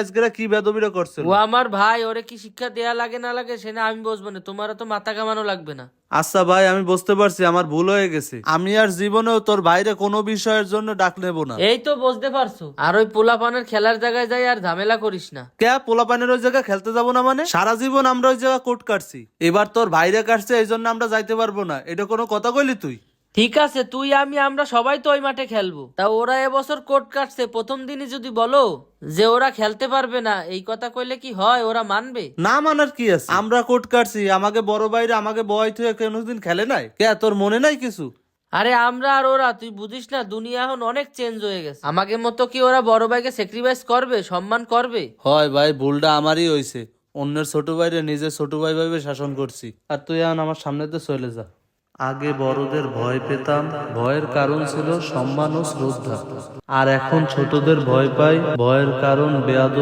আজকে কি বেদবিটা করছিল ও আমার ভাই ওরে কি শিক্ষা দেয়া লাগে না লাগে সে না আমি বসবো না। তোমারও তো মাথা কামানো লাগবে না। আচ্ছা ভাই আমি বুঝতে পারছি আমার ভুল হয়ে গেছে। আমি আর জীবনেও তোর বাইরে কোনো বিষয়ের জন্য ডাক নেব না। এই তো বুঝতে পারছ। আর ওই পোলাপানের খেলার জায়গায় যাই আর ঝামেলা করিস না। কে? পোলা পোলাপানের ওই জায়গায় খেলতে যাব না মানে? সারা জীবন আমরা ওই জায়গা কোট কাটছি। এবার তোর বাইরে কাটছে এই জন্য আমরা যাইতে পারব না। এটা কোনো কথা কইলি তুই? ঠিক আছে তুই আমি আমরা সবাই তো ওই মাঠে খেলব। তা ওরা এবছর কোর্ট কাটছে প্রথম দিনই যদি বলো যে ওরা খেলতে পারবে না এই কথা কইলে কি হয় ওরা মানবে? না মানার কি আছে? আমরা কোর্ট কাটছি আমাকে বড় বাইরে আমাকে বয় থেকে কোনোদিন খেলে নাই? কে তোর মনে নাই কিছু? আরে আমরা আর ওরা তুই বুঝিস না দুনিয়া এখন অনেক চেঞ্জ হয়ে গেছে। আমাকে মতো কি ওরা বড় ভাইকে স্যাক্রিফাইস করবে সম্মান করবে? হয় ভাই ভুলটা আমারই হয়েছে অন্যের ছোট ভাইরে নিজের ছোট ভাই ভাবে শাসন করছি। আর তুই এখন আমার সামনে তো চলে যা। আগে বড়দের ভয় পেতাম, ভয়ের কারণ ছিল সম্মান ও শ্রদ্ধা। আর এখন ছোটদের ভয় পাই, ভয়ের কারণ বেয়াদ